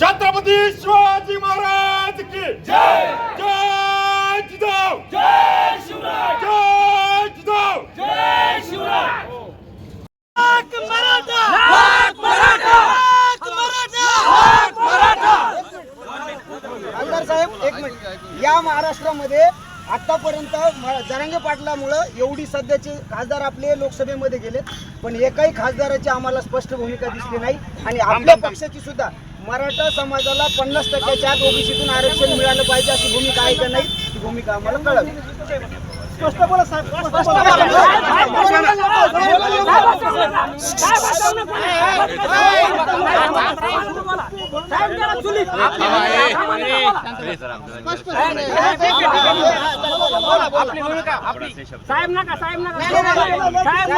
छत्रपती शिवाजी महाराज की जय! जय जिजाऊ! जय शिवराय! जय जिजाऊ! जय शिवराय! आमदार साहेब एक मिनिट. या महाराष्ट्रामध्ये आतापर्यंत म- जरांगे पाटलामुळं एवढी सध्याचे खासदार आपले लोकसभेमध्ये गेले पण एकाही खासदाराची आम्हाला स्पष्ट भूमिका दिसली नाही आणि आपल्या पक्षाची सुद्धा मराठा समाजाला पन्नास टक्क्याच्या आत ओबीसीतून आरक्षण मिळालं पाहिजे अशी भूमिका आहे का नाही ती भूमिका आम्हाला कळावी स्पष्ट बोला साहेब स्पष्ट साहेब नका साहेब नका साहेब.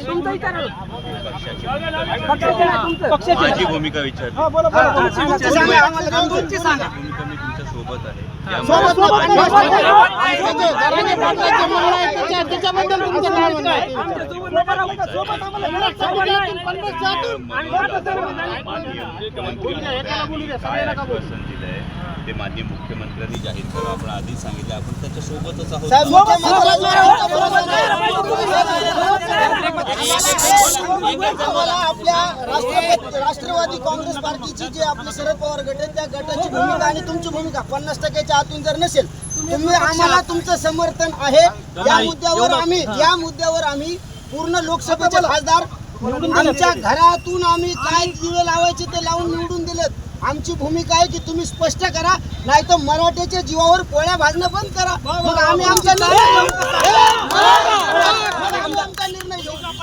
तुमचं विचारा. माझी भूमिका तुमची सांगा आम्हाला तुमची सांगा भूमिका मी तुमच्यासोबत आहे नाही. नाही. काय ते माननीय मुख्यमंत्र्यांनी जाहीर करा आपण आधी सांगितलं आपण त्याच्या सोबतच आहोत साहेब आम्हाला आपल्या राष्ट्रपती राष्ट्रवादी काँग्रेस पार्टीची जे आपले शरद पवार गट आहे त्या गटाची भूमिका आणि तुमची भूमिका पन्नास टक्क्याच्या आतून जर नसेल तुम्ही आम्हाला तुमचं समर्थन आहे. या मुद्द्यावर आम्ही या मुद्द्यावर आम्ही पूर्ण लोकसभेचे खासदार आमच्या घरातून आम्ही काय दिवे लावायचे ते लावून निवडून दिलेत. आमची भूमिका आहे की तुम्ही स्पष्ट करा नाही तर मराठ्याच्या जीवावर पोळ्या भाजणं बंद करा. मग आम्ही आमचा निर्णय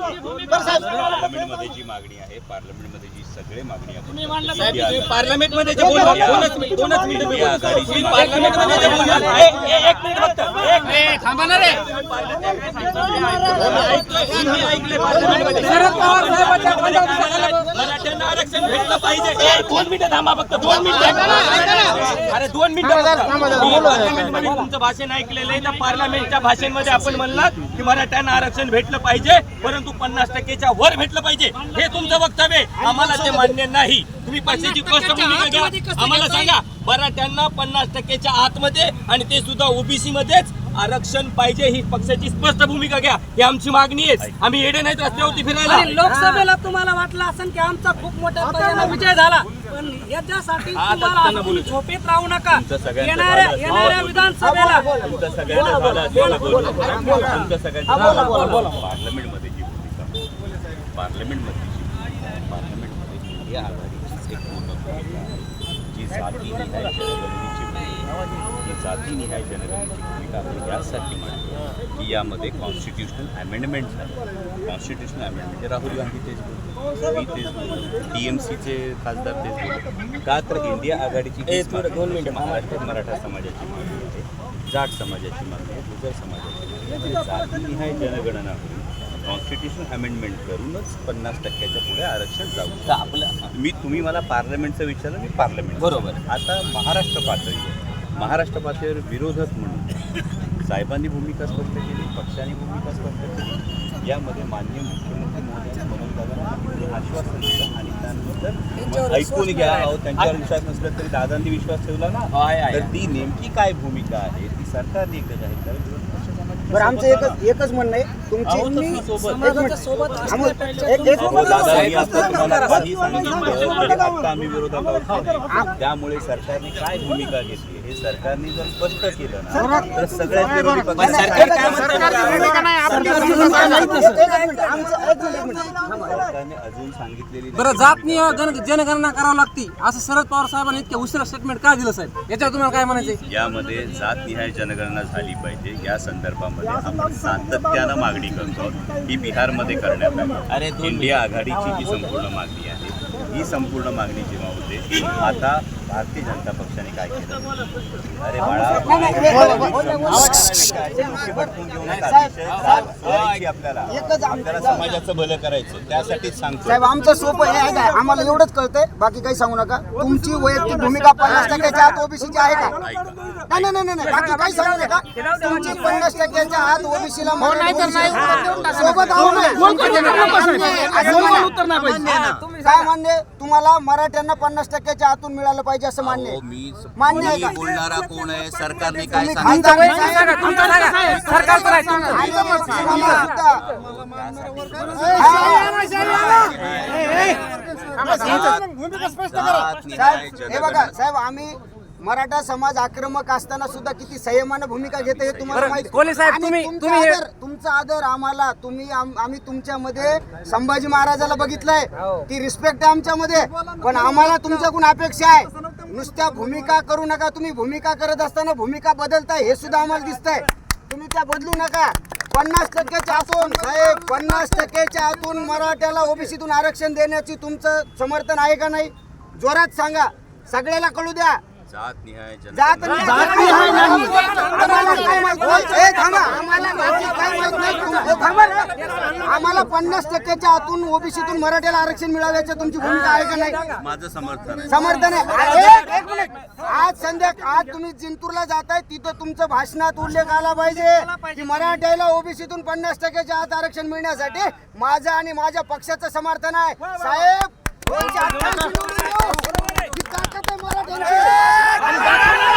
पार्लमेंटमध्ये जी मागणी आहे पार्लमेंटमध्ये जी सगळे मागणी आपण पार्लमेंटमध्ये जे बोलला दोनच मिनिट दोनच मिनिट मी जे एक मिनिट फक्त. थांबा ना रे. शरद पवार साहेबांच्या मराठ्यांना आरक्षण भेटलं पाहिजे. दोन मिनिटं थांबा फक्त दोन मिनिटं. अरे दोन मिनिटं तुमचं भाषण ऐकलेलं आहे त्या पार्लमेंटच्या भाषणामध्ये आपण म्हणलात की मराठ्यांना आरक्षण भेटलं पाहिजे परंतु पन्नास टक्केच्या वर भेटलं पाहिजे. हे तुमचं वक्तव्य. आम्हाला ते मान्य नाही. तुम्ही स्पष्ट भूमिका घ्या. आम्हाला सांगा. मराठ्यांना पन्नास टक्केच्या आतमध्ये आणि ते सुद्धा ओबीसी मध्येच. आरक्षण पाहिजे ही पक्षाची स्पष्ट भूमिका घ्या. ही आमची मागणी आहे. आम्ही येडे नाहीत रस्त्यावरती फिरायला. आणि लोकसभेला तुम्हाला वाटलं असेल की आमचा खूप मोठ्या प्रमाणात विजय झाला. पण याच्यासाठी हा. झोपेत राहू नका. येणाऱ्या. येणाऱ्या विधानसभेला तुमचं सगळ्यांचं झालं असेल ना बोलणं. तुमचं सगळ्यांचं झालं. पार्लमेंटमध्ये जी भूमिका पार्लमेंटमध्ये पार्लमेंटमध्ये इंडिया आघाडीची एक पूर्ण भूमिका आहे. जी जाती निहाय जनगणनेची. जी जाती निहाय जनगणनेची भूमिका आपण यासाठी मांडतो की यामध्ये कॉन्स्टिट्युशनल अमेंडमेंट झाले. कॉन्स्टिट्युशनल अमेंडमेंट राहुल गांधी तेच बोलतो मी तेच बोलतो टी एम सीचे खासदार तेच बोलतो का तर इंडिया आघाडीची. महाराष्ट्र मराठा समाजाची मागणी आहे. जाट समाजाची मागणी आहे. गुजर समाजाची मागणी म्हणजे जातीनिहाय जनगणना होईल. कॉन्स्टिट्युशन अमेंडमेंट करूनच पन्नास टक्क्याच्या पुढे आरक्षण जाऊ. आपलं मी तुम्ही मला पार्लमेंटचं विचारलं मी पार्लमेंट. बरोबर. आता महाराष्ट्र पातळीवर महाराष्ट्र पातळीवर विरोधक म्हणून साहेबांनी भूमिका स्पष्ट केली पक्षाने भूमिका स्पष्ट केली. यामध्ये मान्य मुख्यमंत्री महोदय मनोज दादा आश्वासन दिलं आणि त्यानंतर ऐकून घ्या अहो, त्यांच्यावर विश्वास नसला तरी दादांनी विश्वास ठेवला ना. तर ती नेमकी काय भूमिका आहे? ती सरकारने विरोधी पक्ष समाजाची बरं आमचं एकच एकच म्हणणं आहे तुमची त्यामुळे सरकारने काय भूमिका घेतली सरकारने जर स्पष्ट केलं ना तर सगळ्यात विरोधी पक्ष सरकारने अजून सांगितलेली बरं जात निय गण- जनगणना करावं लागती असं शरद पवार साहेबांनी इतक्या उशिरा स्टेटमेंट का दिलं साहेब याच्यावर तुम्हाला काय म्हणायचं यामध्ये जातनिहाय जनगणना झाली पाहिजे या संदर्भामध्ये आपण सातत्यानं मागणी करतो ही बिहारमध्ये करण्यात आली इंडिया आघाडीची जी संपूर्ण मागणी आहे ही संपूर्ण मागणी जेव्हा होते आता भारतीय जनता पक्षाने काय केलं अरे बाळा आपल्याला समाजाचं भलं करायचं त्यासाठीच सांगतो साहेब आमचं सोपं हे आहे आम्हाला एवढंच कळतंय बाकी काही सांगू नका तुमची वैयक्तिक भूमिका पन्नास टक्क्याच्या आत ओबीसीची आहे का नाही नाही नाही नाही बाकी काही सांगू नका तुमची पन्नास टक्क्याच्या आत ओबीसीला सोबत. काय आहे? तुम्हाला मराठ्यांना पन्नास टक्क्याच्या आतून मिळालं पाहिजे असं मान्य आहे अहो, मी मान्य आहे का? बोलणारा कोण आहे सरकारने काय सांगितलं. सरकारचं नाही तुमचं. सुद्धा. जात, साहेब हे बघा. साहेब आम्ही मराठा समाज आक्रमक असताना सुद्धा किती संयमानं भूमिका घेतो हे तुम्हाला बरं, माहिती साहेब, आणि तुम्ही- तुमचा तुम्ही हे- आदर तुमचा आदर आम्हाला तुम्ही आम- आम्ही तुमच्यामध्ये संभाजी महाराजाला बघितलंय ती रिस्पेक्ट आहे आमच्यामध्ये पण आम्हाला तुमच्याकडून अपेक्षा आहे नुसत्या भूमिका करू नका. तुम्ही भूमिका करत असताना भूमिका बदलताय हे सुद्धा आम्हाला दिसतंय. तुम्ही त्या बदलू नका. पन्नास टक्क्याच्या आतून साहेब पन्नास टक्क्याच्या आतून मराठ्याला ओबीसीतून आरक्षण देण्याची तुमचं समर्थन आहे का नाही? जोरात सांगा. सगळ्याला कळू द्या. जात निहाय जात माहीत नाही. आम्हाला पन्नास टक्क्याच्या आतून ओबीसीतून मराठ्याला आरक्षण मिळाव्याची तुमची भूमिका आहे का नाही? माझं समर्थन आहे. समर्थन आहे. एक- एक मिनिट. आज संध्या आज तुम्ही जिंतूरला जाताय तिथं तुमचं भाषणात उल्लेख आला पाहिजे की मराठ्याला ओबीसीतून पन्नास टक्क्याच्या आत आरक्षण मिळण्यासाठी माझं आणि माझ्या पक्षाचं समर्थन आहे. साहेब दोनशे अठ्ठ्याऐंशी निवडून येऊ. ही ताकद आहे मराठ्यांची.